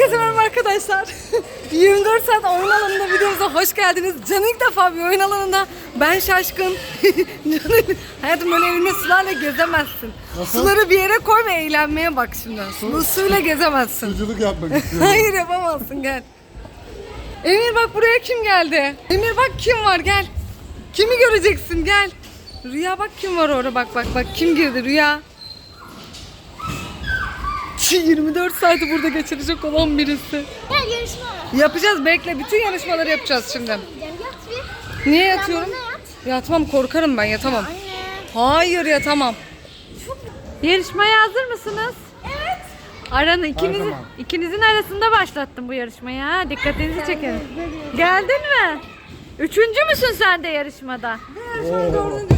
Herkese merhaba arkadaşlar. 24 saat oyun alanında videomuza hoş geldiniz. Can ilk defa bir oyun alanında. Ben şaşkın. Can hayatım böyle elinde sularla gezemezsin. Suları bir yere koy ve eğlenmeye bak şimdi. Sulu suyla gezemezsin. Suculuk yapmak istiyorum. Hayır yapamazsın gel. Emir bak buraya kim geldi? Emir bak kim var gel. Kimi göreceksin gel. Rüya bak kim var orada bak bak bak kim girdi Rüya. 24 saati burada geçirecek olan birisi. Gel yarışma var. Yapacağız bekle bütün yarışmaları yapacağız şimdi. Yat bir. Niye yatıyorum? bana yat. Yatmam korkarım ben yatamam. Anne. Hayır yatamam. Yarışmaya hazır mısınız? Evet. Aranın ikiniz, zaman. ikinizin arasında başlattım bu yarışmayı ha. Dikkatinizi çekerim. Geldin mi? Üçüncü müsün sen de yarışmada? Oo.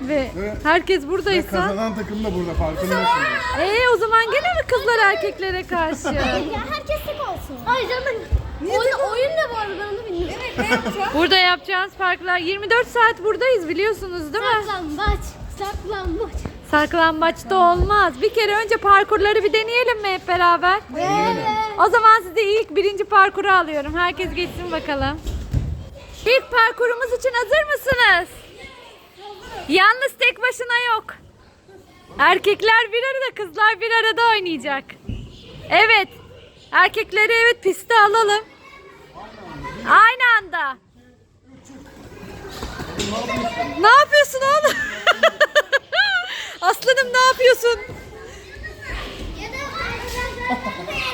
Ve Ve- herkes Ve buradaysa. kazanan takım da burada farkındasınız. Ee o zaman gene mi kızlar erkeklere karşı? Ya herkes tek olsun. Ay canım. Oyun, oyun ne var ben onu bilmiyorum. Evet ne yapacağız? Burada yapacağınız farklar 24 saat buradayız biliyorsunuz değil mi? Saklambaç. Saklambaç. Saklambaçta olmaz. Bir kere önce parkurları bir deneyelim mi hep beraber? Evet. O zaman sizi ilk birinci parkuru alıyorum. Herkes geçsin bakalım. İlk parkurumuz için hazır mısınız? Yalnız tek başına yok. Erkekler bir arada, kızlar bir arada oynayacak. Evet. Erkekleri evet piste alalım. Aynı anda. Ne yapıyorsun oğlum? Aslanım ne yapıyorsun?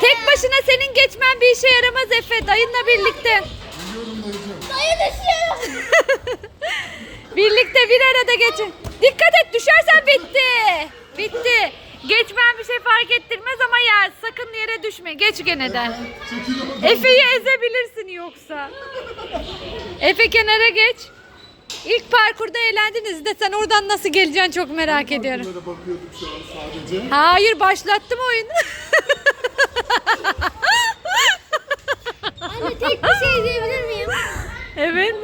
Tek başına senin geçmen bir işe yaramaz Efe. Dayınla birlikte. Dayı düşüyor. Birlikte bir arada geçin. Dikkat et düşersen bitti. Bitti. Geçmen bir şey fark ettirmez ama ya sakın yere düşme. Geç gene de. Efe'yi ezebilirsin yoksa. Efe kenara geç. İlk parkurda eğlendiniz de sen oradan nasıl geleceksin çok merak ediyorum. Bunlara bakıyorduk şu an sadece. Hayır başlattım oyunu. Anne tek bir şey diyebilir miyim? evet.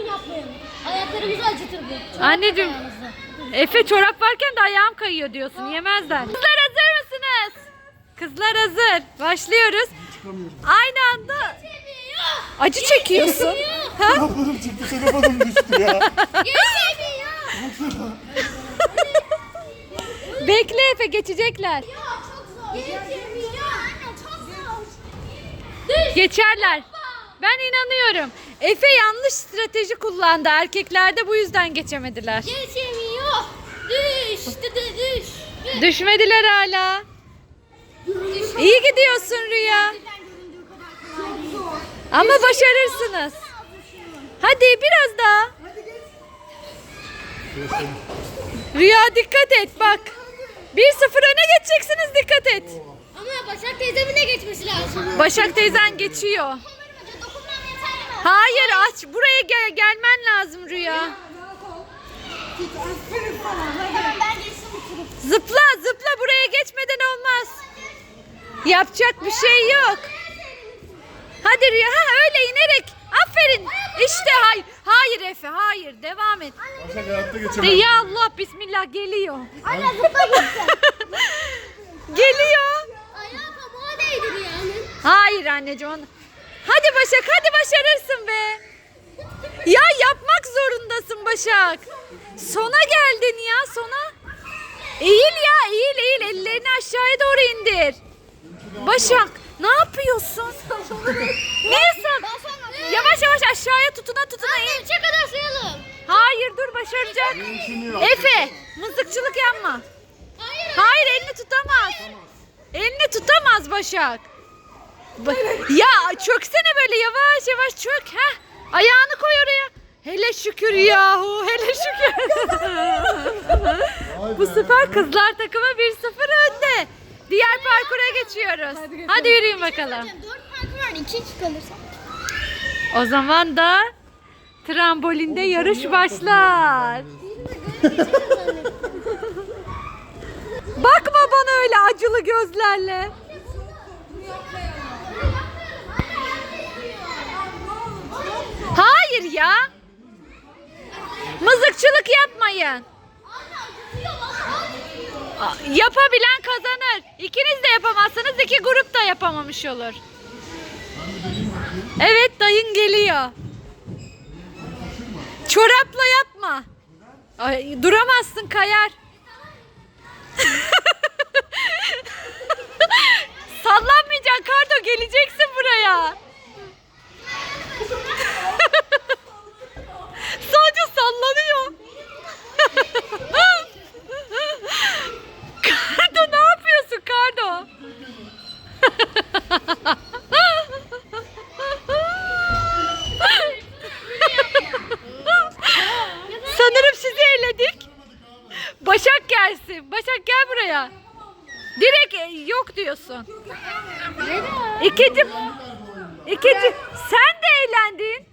Ayaklarımızı acıtır bu. Anneciğim. Ayağımızı. Efe çorap varken de ayağım kayıyor diyorsun. Yemezler. Kızlar hazır mısınız? Kızlar hazır. Başlıyoruz. Çıkamıyorum. Aynı anda acı çekiyorsun. ha? Kaplarım çıktı, telefonum düştü ya. Geçemiyor. Bekle Efe geçecekler. Geçemiyor. Anne çok zor. Geçerler. Ben inanıyorum. Efe yanlış strateji kullandı. Erkekler de bu yüzden geçemediler. Geçemiyor. Düştü de düştü. Düşmediler hala. İyi gidiyorsun Rüya. Ama başarırsınız. Hadi biraz daha. Rüya dikkat et bak. 1-0 öne geçeceksiniz dikkat et. Ama Başak teyzemin de geçmesi lazım. Başak teyzen geçiyor. Hayır aç buraya gel gelmen lazım Rüya. Tamam ben geçtim bu turu. Zıpla zıpla buraya geçmeden olmaz. Yapacak bir şey yok. Hadi Rüya ha öyle inerek. Aferin. İşte hayır. Hayır Efe hayır devam et. De geçemez. ya Allah bismillah geliyor. Anne zıpla gitsin. Geliyor. Ayağı kabuğa değdiriyor anne. Hayır anneciğim. onu- Hadi Başak hadi başarırsın be. Ya yapmak zorundasın Başak. Sona geldin ya sona. Eğil ya eğil eğil ellerini aşağıya doğru indir. Başak ne yapıyorsun? Niye sen? Yavaş yavaş aşağıya tutuna tutuna in. Üçe kadar sayalım. Hayır dur başaracak. Efe mızıkçılık yapma. Hayır. Hayır elini tutamaz. Elini tutamaz Başak. Ba- ya çöksene böyle yavaş yavaş çök. Heh. Ayağını koy oraya. Hele şükür yahu hele şükür. Bu sefer kızlar takımı 1-0 önde. Diğer parkura geçiyoruz. Hadi, yürüyün bakalım. Dört parkur var. İki kalırsa. O zaman da trambolinde yarış başlar. Bakma bana öyle acılı gözlerle. Hayır ya. Mızıkçılık yapmayın. Yapabilen kazanır. İkiniz de yapamazsanız iki grup da yapamamış olur. Evet dayın geliyor. Çorapla yapma. Ay, duramazsın kayar. Sallanmayacaksın Kardo geleceksin buraya. Sallanıyor. Kardo ne yapıyorsun Kardo? Sanırım sizi eledik. Başak gelsin. Başak gel buraya. Direkt e, yok diyorsun. İkinci, sen de eğlendin.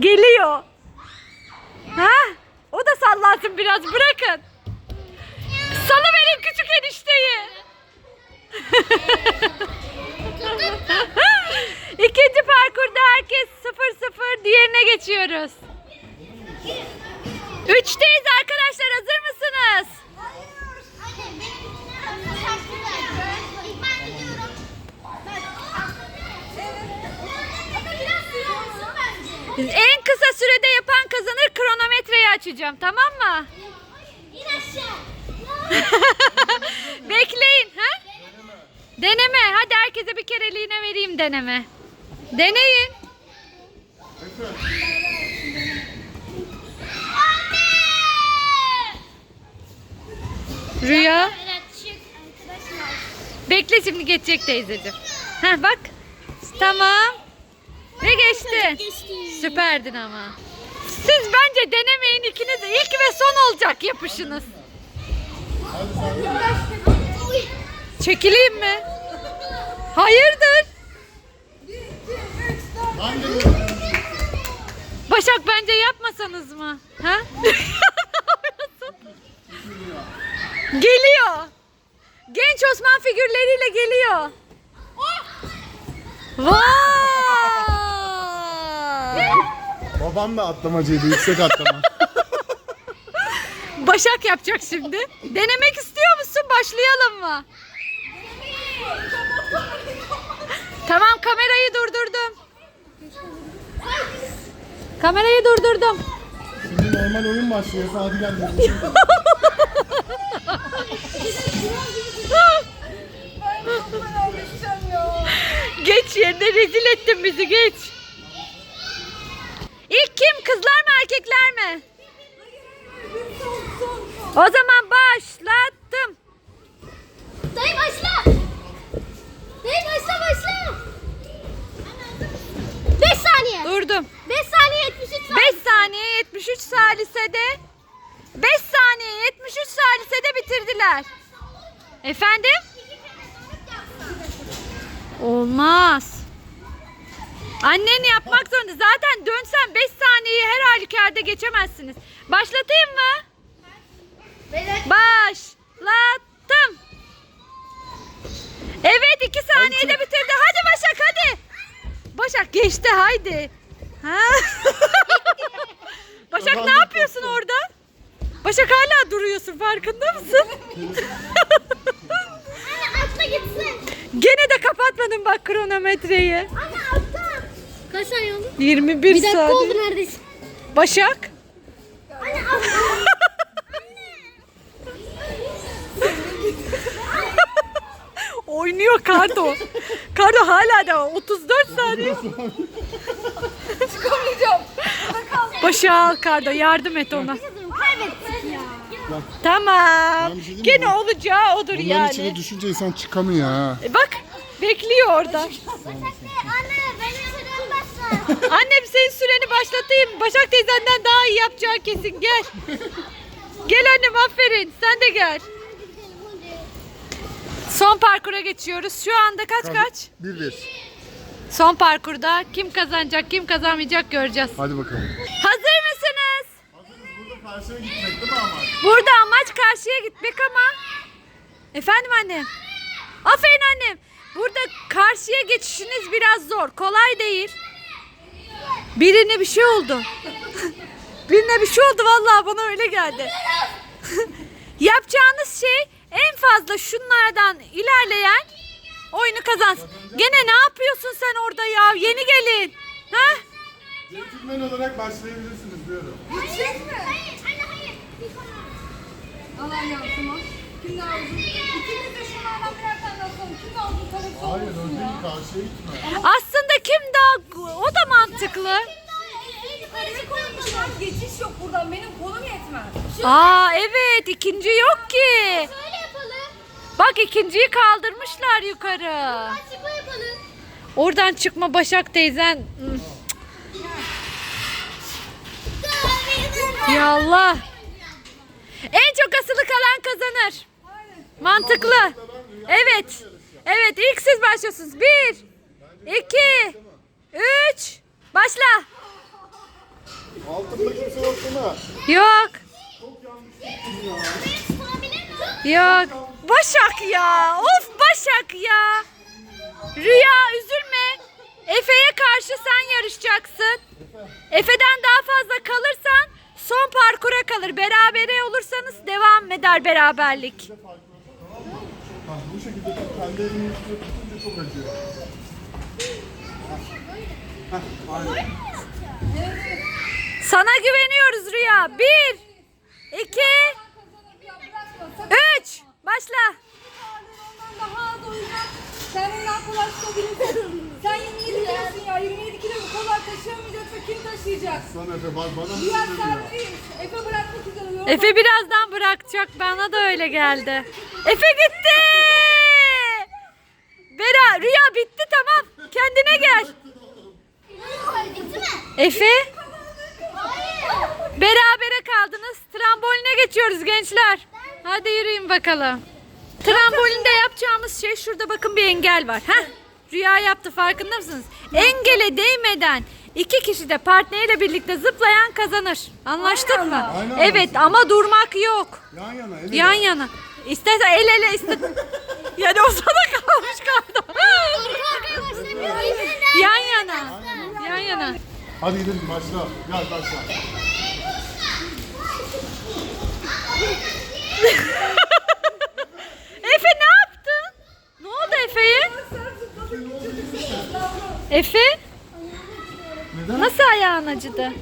Geliyor. Ha? O sallansın biraz bırakın. Salıverin küçük enişteyi. İkinci parkurda herkes 0-0 diğerine geçiyoruz. Üçteyiz arkadaşlar hazır mısınız? En kısa sürede yapan kazanır kronometreyi açacağım tamam mı? Bekleyin ha? Deneme. Hadi herkese bir kereliğine vereyim deneme. Deneyin. Rüya. Bekle şimdi geçecek teyzeciğim. Heh bak. Tamam. Ve geçti. Süperdin ama. Bence denemeyin ikiniz de ilk ve son olacak yapışınız. Çekileyim mi? Hayırdır? Başak bence yapmasanız mı? Ha? geliyor. Genç Osman figürleriyle geliyor. Vay! Babam da atlamacıydı, yüksek atlama. Başak yapacak şimdi. Denemek istiyor musun? Başlayalım mı? Tamam kamerayı durdurdum. Kamerayı durdurdum. Şimdi normal oyun başlıyor, hadi gel. Geç yerine rezil ettin bizi geç. Kızlar mı erkekler mi? O zaman başlattım. Dayı başla. Dayı başla başla. 5 saniye. Durdum. 5 saniye 73 saniye. 5 saniye 73 salisede 5 saniye 73 salisede bitirdiler. Efendim? Olmaz. Annen yapmak zorunda. Zaten dönsen 5 saniyeyi her geçemezsiniz. Başlatayım mı? Başlattım. Evet 2 saniyede bitirdi. Hadi Başak hadi. Başak geçti haydi. Ha? Başak ne yapıyorsun orada? Başak hala duruyorsun farkında mısın? Anne atla gitsin. Gene de kapatmadın bak kronometreyi. Anne atla. Kaç saniye oldu? 21 Bir dakika saniye. oldu neredeyse. Başak. Anne atla. Oynuyor Kardo. Kardo hala da 34 saniye. Çıkamayacağım. Başa al Kardo yardım et ona. Kaybettik ya. Tamam. Ben bir şey diyeyim mi? Gene olacağı odur Bunların yani. içine düşünce insan çıkamıyor ha. E Bak bekliyor orada. Anne benim başla. Annem senin süreni başlatayım. Başak teyzenden daha iyi yapacağı kesin gel. Gel annem aferin sen de gel. Son parkura geçiyoruz. Şu anda kaç kaç? 1-1. Son parkurda kim kazanacak kim kazanmayacak göreceğiz. Hadi bakalım. Hazır mısınız? Burada karşıya gitmek değil mi ama? Burada amaç karşıya gitmek ama. Efendim annem. Aferin annem. Burada karşıya geçişiniz biraz zor. Kolay değil. Birine bir şey oldu. Birine bir şey oldu vallahi bana öyle geldi. Yapacağınız şey en fazla şunlardan ilerleyen oyunu kazansın. Gene ne yapıyorsun sen orada ya? Yeni gelin. Ha? Centilmen olarak başlayabilirsiniz diyorum. Yüksek mi? Hayır, anne hayır. Allah yansıma. Kim daha uzun? İkimiz de şunlardan birer tane atalım. Kim daha uzun kalırsa Hayır olsun o ya. değil karşıya gitme. Aslında kim daha o da mantıklı. Koymuşlar. Geçiş yok buradan. Benim kolum yetmez. Aa evet ikinci yok ki. Yapalım. Bak ikinciyi kaldırmışlar yukarı. Açıkla yapalım. Oradan çıkma Başak teyzen. Hmm. Ya Allah. En çok asılı kalan kazanır. Mantıklı. Evet. Evet ilk siz başlıyorsunuz. Bir, iki, üç. Başla. Altında kimse yok değil mi? Yok. Yok. Başak ya. Of Başak ya. Rüya üzülme. Efe'ye karşı sen yarışacaksın. Efe'den daha fazla kalırsan son parkura kalır. Berabere olursanız devam eder beraberlik. Sana güveniyoruz Rüya. Bir, iki, Ya bırakma. Sakın. üç. Başla. Ondan daha az oyuncak. Sen ondan kolay. Sen 27 kilosun ya. 27 kilo bu kolay taşıyamayacaksa kim taşıyacak? Lan Efe bak bana mı Diğer. Efe bırakmak üzere. Yok. Efe birazdan bırakacak. Bana da öyle geldi. Efe gitti. Bera, Rüya bitti tamam. Kendine gel. Efe Hayır. berabere kaldınız. Tramboline geçiyoruz gençler. Hadi yürüyün bakalım. Trambolinde yapacağımız şey şurada bakın bir engel var. Heh. Rüya yaptı farkında mısınız? Engele değmeden iki kişi de partneriyle birlikte zıplayan kazanır. Anlaştık mı? Aynen. Evet ama durmak yok. Yan yana. el Yan ele. yana. İstersen el ele ister. yani o sana kalmış galiba. yan yana. Yan yana. Hadi gidelim başla. Gel başla. Efe ne yaptın? Ne oldu Efe'ye? Efe Neden? nasıl ayağın acıdı?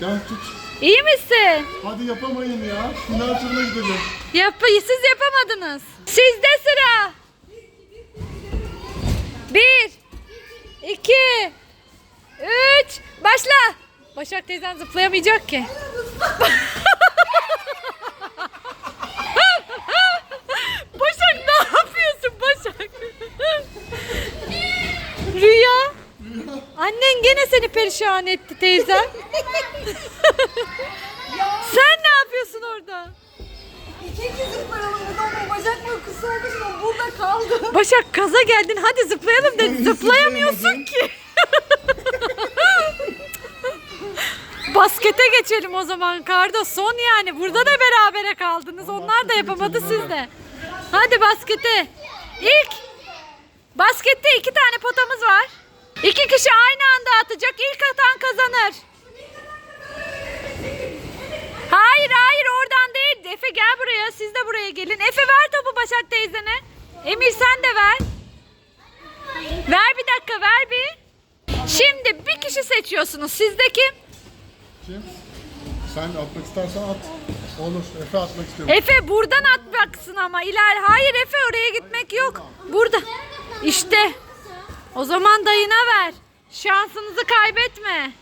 Gel tut. İyi misin? Hadi yapamayın ya. Final turuna gidelim. Yap siz yapamadınız. Sizde sıra. Bir, iki, üç, başla. Başak teyzen zıplayamayacak ki. Başak ne yapıyorsun Başak? Rüya. Annen gene seni perişan etti teyzem. Sen ne yapıyorsun orada? İkinci zıplayalım burada ama bacak mı kısa olduğu için o burada kaldı. Başak kaza geldin hadi zıplayalım dedi. Zıplayamıyorsun ki. Baskete geçelim o zaman Kardo. Son yani. Burada da berabere kaldınız. Onlar da yapamadı siz de. Hadi baskete. İlk baskette iki tane potamız var. İki kişi aynı anda atacak. İlk atan kazanır. Hayır hayır oradan değil. Efe gel buraya. Siz de buraya gelin. Efe ver topu Başak teyzene. Emir sen de ver. Ver bir dakika ver bir. Şimdi bir kişi seçiyorsunuz. Sizde kim? Kim? Sen atmak istersen at. Olur. Efe atmak istiyorum. Efe buradan atmaksın ama iler. Hayır Efe oraya gitmek yok. Burada. İşte. O zaman dayına ver. Şansınızı kaybetme.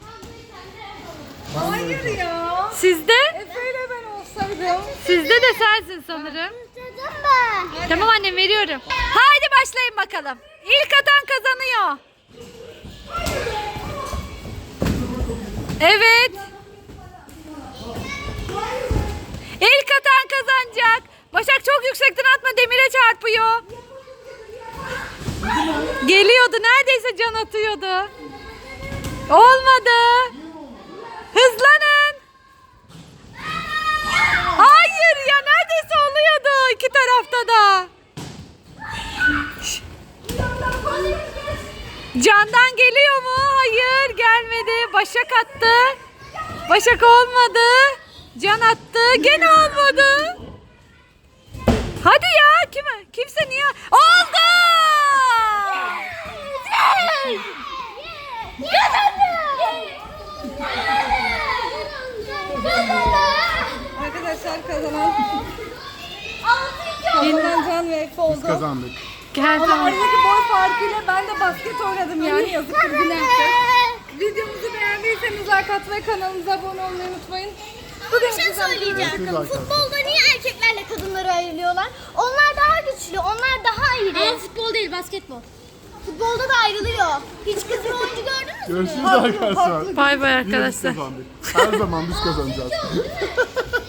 Hayır ya. Sizde? Efe ile ben olsaydım. Sizde de sensin sanırım. Tamam annem veriyorum. Haydi başlayın bakalım. İlk atan kazanıyor. Evet. İlk atan kazanacak. Başak çok yüksekten atma demire çarpıyor. Geliyordu neredeyse can atıyordu. Olmadı. Hızlanın. Hayır ya neredeyse oluyordu iki tarafta da. Candan geliyor mu? Hayır gelmedi. Başak attı. Başak olmadı. Can attı. Gene olmadı. Hadi ya kime? Kimse niye? Oldu! Arkadaşlar kazanan yeniden Can ve Efe oldu. Biz kazandık. Her Ama zaman. aradaki boy farkıyla ben de basket oynadım yani yazık ki günahkar. Videomuzu beğendiyseniz like atmayı, kanalımıza abone olmayı unutmayın. Bugün şey Bir şey söyleyeceğim. Futbolda niye erkeklerle kadınları ayırıyorlar? Onlar daha güçlü, onlar daha iyi. Ama futbol değil basketbol. Futbolda da ayrılıyor. Hiç kız bir oyuncu gördünüz mü? Görüşürüz arkadaşlar. Bay bay biz arkadaşlar. kazandık. Her zaman biz kazanacağız.